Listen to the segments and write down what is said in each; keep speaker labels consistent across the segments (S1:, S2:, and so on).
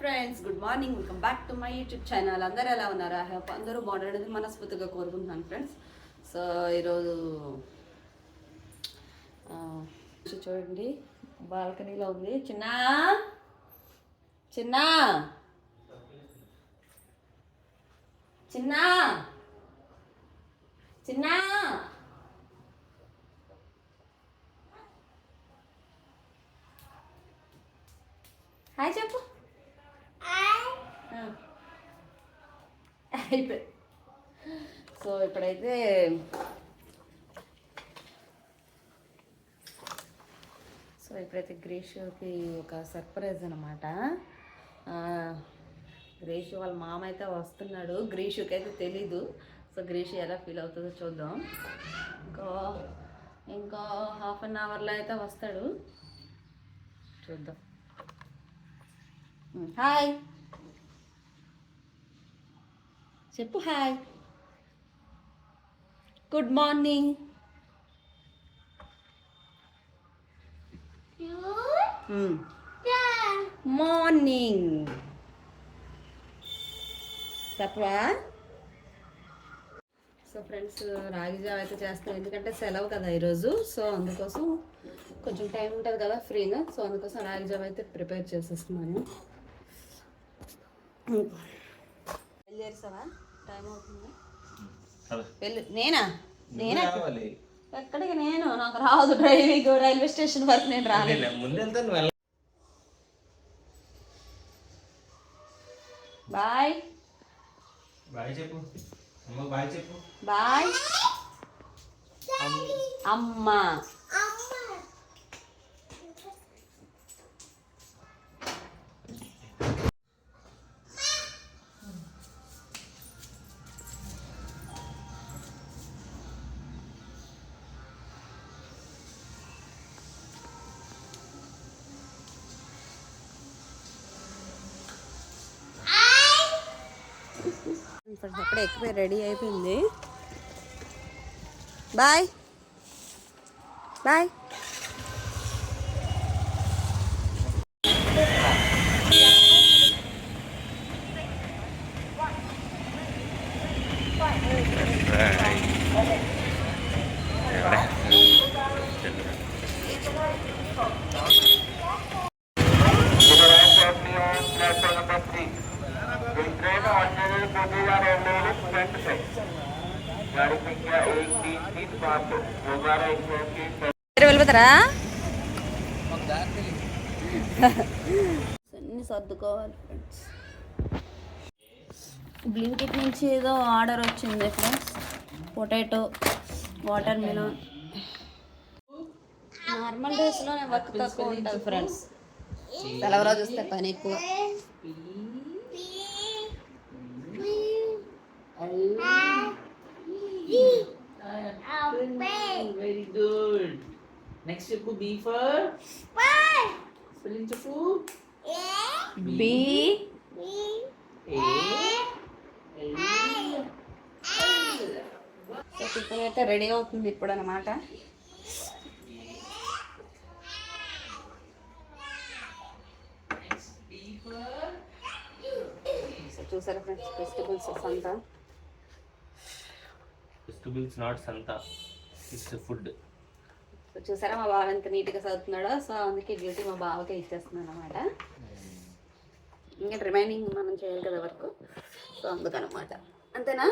S1: Friends good morning welcome back to my YouTube channel అందరూ ఎలా ఉన్నారు? ఐ హోప్ అందరూ బాగుండేది మనస్ఫూర్తిగా కోరుకుంటున్నాను ఫ్రెండ్స్ సో ఈరోజు చూడండి బాల్కనీలో ఉంది. చిన్న? చిన్న? చిన్న? చిన్న? అయిపోయి సో ఇప్పుడైతే సో ఇప్పుడైతే గ్రీషుకి ఒక సర్ప్రైజ్ అనమాట గ్రీషు వాళ్ళ మామ అయితే వస్తున్నాడు. గ్రీషుకి అయితే తెలీదు. సో గ్రీషు ఎలా ఫీల్ అవుతుందో చూద్దాం. ఇంకా ఇంకా హాఫ్ అన్ అవర్లో అయితే వస్తాడు. చూద్దాం. హాయ్. చెప్పు హాయ్. గుడ్ మార్నింగ్ మార్నింగ్ చెప్పరా సో ఫ్రెండ్స్ రాగి జావ అయితే చేస్తాం. ఎందుకంటే సెలవు కదా ఈరోజు. సో అందుకోసం కొంచెం టైం ఉంటుంది కదా ఫ్రీగా సో అందుకోసం రాగి జావ అయితే ప్రిపేర్ చేసేస్తున్నాను. వెళ్ళేసావా టైం అవుతుంది వెళ్ళు. నేనా? నేనా? ఎక్కడికి? నేను. నాకు రాదు డ్రైవింగ్. రైల్వే స్టేషన్ వరకు నేను రాలేదు బాయ్.
S2: బాయ్ చెప్పు. బాయ్ చెప్పు.
S1: బాయ్. అమ్మా. అప్పుడే ఎక్కువ రెడీ అయిపోయింది. బాయ్. బాయ్. వెళ్ళిపోతారా అన్ని సర్దుకోవాలి ఫ్రెండ్స్ బ్లింకిట్ నుంచి ఏదో ఆర్డర్ వచ్చింది friends potato watermelon normal డేస్లో వర్క్ తక్కువ ఉంటుంది ఫ్రెండ్స్ సెలవు రోజు వస్తే పని ఎక్కువ.
S2: నెక్స్ట్ చెప్పు బీ ఫర్ స్పెల్లింగ్ చెప్పు
S1: బి టిఫిన్ అయితే రెడీ అవుతుంది ఇప్పుడు అనమాట చూసారా ఫ్రెండ్స్ వెజిటబుల్స్ అంతా.
S2: వెజిటబుల్స్ నాట్ సంత. ఇట్స్ ఫుడ్
S1: సో చూసారా మా బావ ఎంత నీట్గా చదువుతున్నాడో? సో అందుకే డ్యూటీ మా బావకే ఇచ్చేస్తున్నాను అనమాట ఇంకా రిమైనింగ్ మనం చేయాలి కదా వరకు సో అందుకనమాట అంతేనా?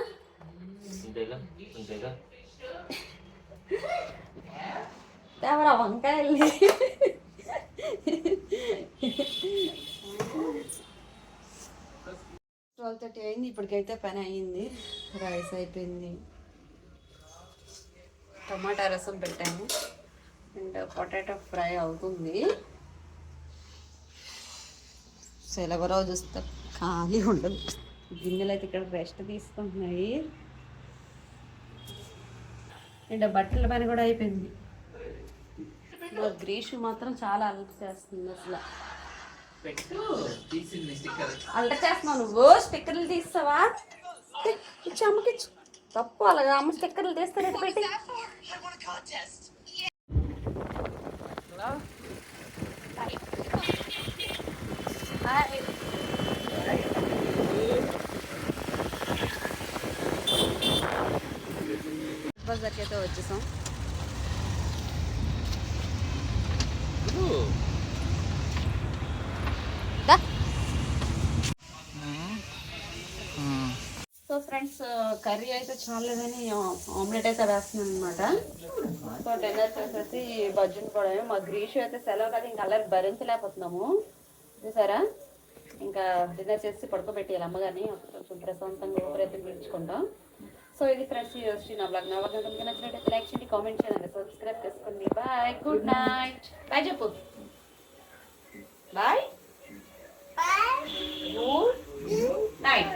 S1: తేవరా వంకాయలు ట్వెల్వ్ థర్టీ అయింది ఇప్పటికైతే పని అయింది రైస్ అయిపోయింది. టమాటా రసం పెట్టాము. అండ్ పొటాటో ఫ్రై అవుతుంది. సెలవు రోజు వస్తే ఖాళీ ఉండదు. గిన్నెలు అయితే ఇక్కడ రెస్ట్ తీసుకుంటున్నాయి. అండ్ బట్టల పని కూడా అయిపోయింది. గ్రీషు మాత్రం చాలా అలర్ట్ చేస్తుంది అసలు.
S2: తీసింది స్టిక్కర్
S1: అలర్ట్ చేస్తున్నావు నువ్వు? స్టిక్కర్లు తీస్తావా? ఇచ్చి అమ్మకిచ్చు తప్పు అలాగా అమ్మ స్టిక్కర్లు తీస్తారట పెట్టి హాయ్ దగ్గరికి అయితే వచ్చేసాం. దా. సో ఫ్రెండ్స్ కర్రీ అయితే చాలేదని ఆమ్లెట్ అయితే వేస్తున్నాను అనమాట సో డిన్నర్ చేసేసి బజ్జుని కూడా మా గ్రీష్ అయితే సెలవు కదా ఇంకా అల్లరి భరించలేకపోతున్నాము. చూసారా? ఇంకా డిన్నర్ చేసి పడుకోబెట్టి అమ్మగారిని కొంచెం ప్రశాంతంగా ఊపిరైతే పీల్చుకుంటాం సో ఇది ఫ్రెండ్స్ ఈ రోజు నా బ్లాగ్ నా బ్లాగ్ కనుక నచ్చినట్టయితే లైక్ చేయండి కామెంట్ చేయండి సబ్స్క్రైబ్ చేసుకోండి బాయ్ గుడ్ నైట్ బాయ్ చెప్పు బాయ్ గుడ్ నైట్